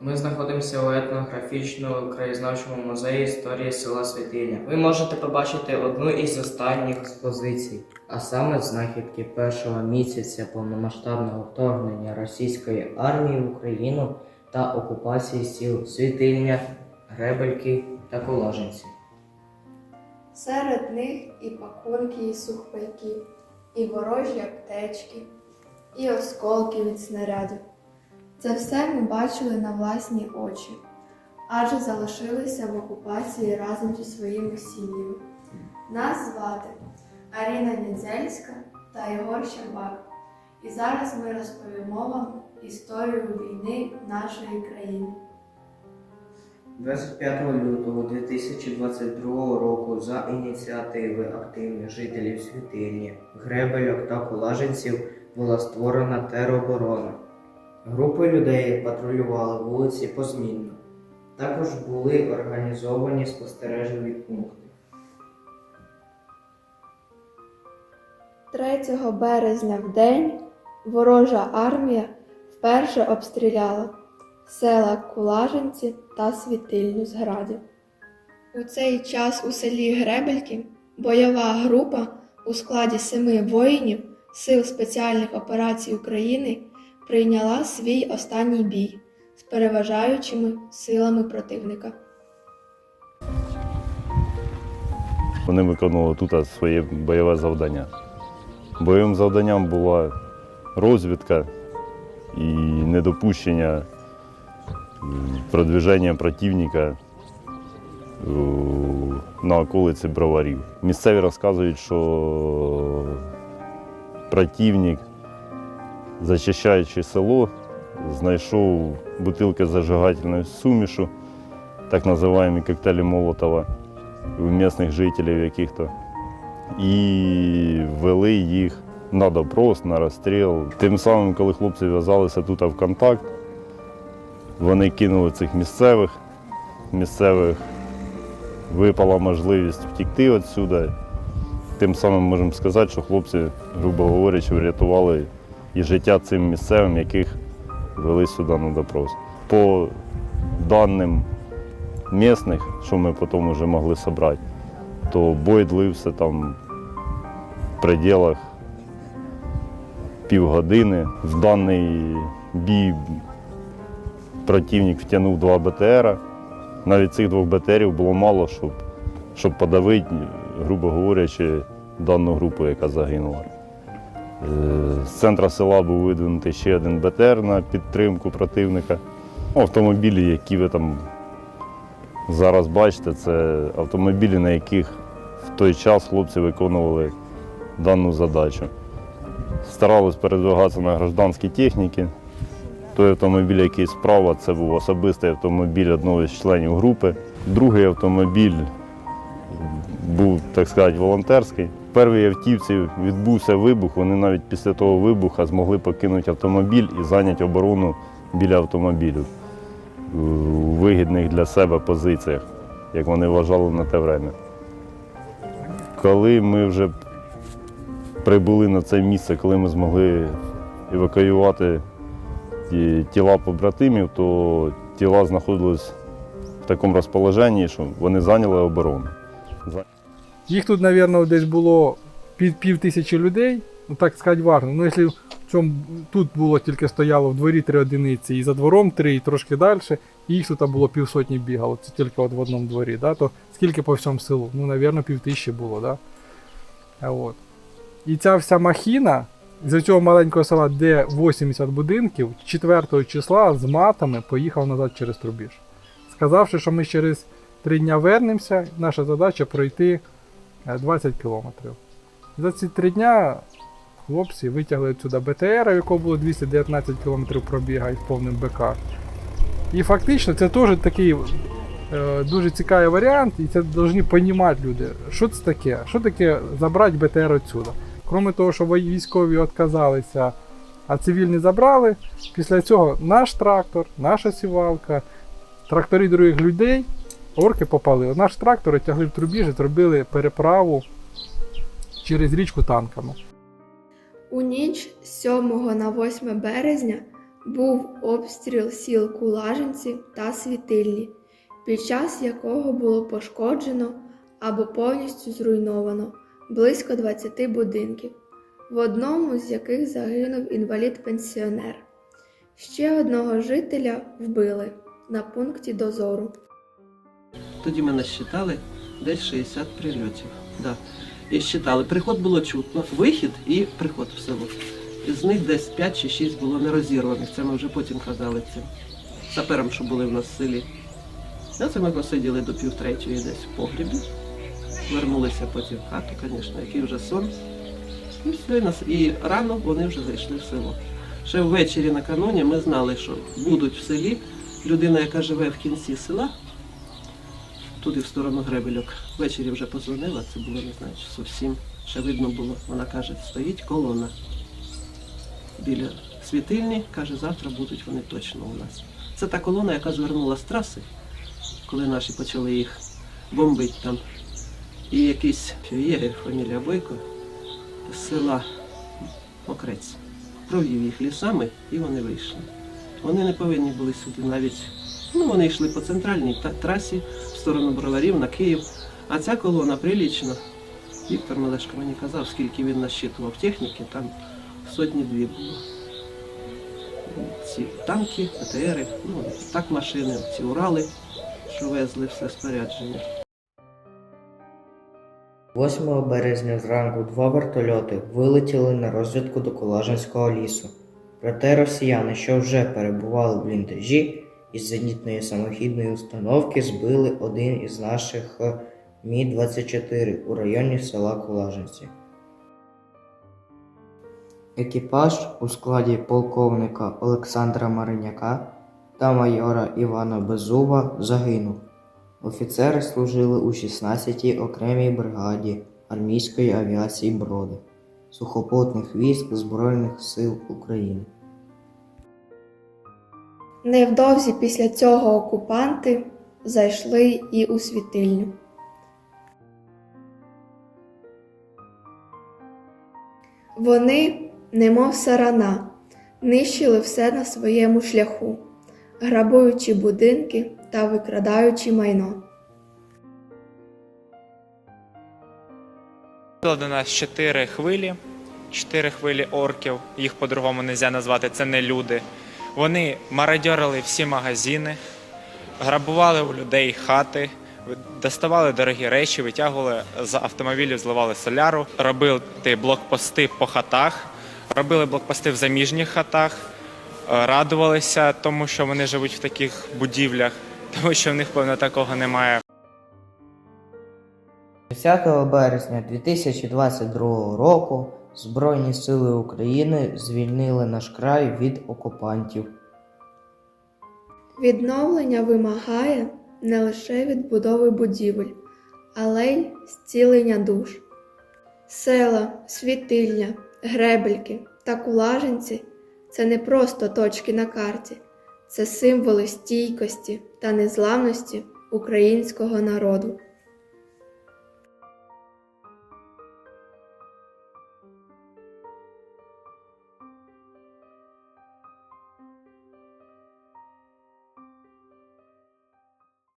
Ми знаходимося у етнографічному краєзнавчому музеї історії села Святиня. Ви можете побачити одну із останніх експозицій, а саме знахідки першого місяця повномасштабного вторгнення російської армії в Україну та окупації сіл Світильня, Гребельки та Колаженці. Серед них і пакунки, і сухпайки, і ворожі аптечки, і осколки від снарядів. Це все ми бачили на власні очі, адже залишилися в окупації разом зі своїми сім'ями. Нас звати Аріна Нідзельська та Єгор Щербак. І зараз ми розповімо вам історію війни нашої країни. 25 лютого 2022 року за ініціативи активних жителів Світильні, Гребельок та Колаженців була створена тероборона. Групи людей патрулювали вулиці позмінно. Також були організовані спостережливі пункти. 3 березня в день ворожа армія вперше обстріляла села Кулаженці та Світильню з градів. У цей час у селі Гребельки бойова група у складі семи воїнів Сил спеціальних операцій України прийняла свій останній бій з переважаючими силами противника. Вони виконували тут своє бойове завдання. Бойовим завданням була розвідка і недопущення продвіження противника е, на околиці броварів. Місцеві розказують, що противник, зачищаючи село, знайшов бутилки зажигательної сумішу, так називаємо коктейлі Молотова у місцевих жителів яких-то. І вели їх на допрос, на розстріл. Тим самим, коли хлопці в'язалися тут в контакт, вони кинули цих місцевих. Місцевих випала можливість втікти відсюди. Тим самим можемо сказати, що хлопці, грубо говорячи, врятували і життя цим місцевим, яких вели сюди на допрос. По даним місних, що ми потім вже могли зібрати, то бой длився там в пределах півгодини. В даний бій противник втягнув два БТРа. Навіть цих двох БТРів було мало, щоб, щоб подавити, грубо говорячи, дану групу, яка загинула. З центра села був видвинутий ще один БТР на підтримку противника. Автомобілі, які ви там зараз бачите, це автомобілі, на яких в той час хлопці виконували дану задачу. Старались передвигатися на гражданській техніці. Той автомобіль, який справа, це був особистий автомобіль одного з членів групи. Другий автомобіль був, так сказати, волонтерський. В автівці відбувся вибух. Вони навіть після того вибуха змогли покинути автомобіль і зайняти оборону біля автомобілю у вигідних для себе позиціях, як вони вважали на те время. Коли ми вже прибули на це місце, коли ми змогли евакуювати ті тіла побратимів, то тіла знаходились в такому розположенні, що вони зайняли оборону. Їх тут, мабуть, десь було під пів тисячі людей, ну так сказати, важно. Ну, якщо в цьому тут було тільки стояло в дворі три одиниці, і за двором три, і трошки далі, і їх тут було півсотні бігало, це тільки от в одному дворі, да? то скільки по всьому селу? Ну, мабуть, пів тисячі було, да? А от. І ця вся махіна з цього маленького села, де 80 будинків, 4 числа з матами поїхав назад через Трубіж. Сказавши, що ми через три дня вернемося, наша задача пройти 20 кілометрів. За ці три дня хлопці витягли сюди БТР, у якого було 219 кілометрів пробіга із повним БК. І фактично це теж такий е, дуже цікавий варіант, і це повинні розуміти люди. Що це таке? Що таке забрати БТР відсюди? Крім того, що військові відказалися, а цивільні забрали, після цього наш трактор, наша сівалка, трактори других людей, орки попали. Наш трактор тягли в трубіж і зробили переправу через річку танками. У ніч з 7 на 8 березня був обстріл сіл Кулажинці та Світильні, під час якого було пошкоджено або повністю зруйновано близько 20 будинків, в одному з яких загинув інвалід-пенсіонер. Ще одного жителя вбили на пункті дозору. Тоді ми насчитали десь 60 прильотів. Да. І считали. Приход було чутно. Вихід і приход в село. Із них десь 5 чи 6 було нерозірваних. Це ми вже потім казали цим саперам, що були в нас в селі. А це ми посиділи до півтретьої десь в погрібі. Вернулися потім в хату, звісно, який вже сон. І все, нас- і рано вони вже зайшли в село. Ще ввечері накануні ми знали, що будуть в селі людина, яка живе в кінці села, туди в сторону гребельок. Ввечері вже позвонила, це було не знаю, часу. Ще видно було. Вона каже, стоїть колона біля світильні, каже, завтра будуть вони точно у нас. Це та колона, яка звернула з траси, коли наші почали їх бомбити там. І якийсь єгер, фамілія Бойко, з села Мокрець, провів їх лісами і вони вийшли. Вони не повинні були сюди навіть. Ну, вони йшли по центральній трасі сторону Броварів на Київ. А ця колона прилічно. Віктор Мелешко мені казав, скільки він насчитував техніки, там сотні дві було. Ці танки, ПТРи, ну, так машини, ці Урали, що везли все спорядження. 8 березня зранку два вертольоти вилетіли на розвідку до Кулажинського лісу. Проте росіяни, що вже перебували в бліндажі, із зенітної самохідної установки збили один із наших е, Мі-24 у районі села Кулажинці. Екіпаж у складі полковника Олександра Мариняка та майора Івана Беззуба загинув. Офіцери служили у 16-й окремій бригаді армійської авіації Броди сухопутних військ Збройних сил України. Невдовзі після цього окупанти зайшли і у світильню. Вони, немов сарана, нищили все на своєму шляху, грабуючи будинки та викрадаючи майно. Було до нас чотири хвилі, чотири хвилі орків, їх по-другому не можна назвати, це не люди. Вони мародьорили всі магазини, грабували у людей хати, доставали дорогі речі, витягували з автомобілів, зливали соляру, робили блокпости по хатах, робили блокпости в заміжніх хатах, радувалися тому, що вони живуть в таких будівлях, тому що в них, певно, такого немає. 10 березня 2022 року Збройні сили України звільнили наш край від окупантів. Відновлення вимагає не лише відбудови будівель, але й зцілення душ. Села, світильня, гребельки та кулажинці це не просто точки на карті, це символи стійкості та незламності українського народу.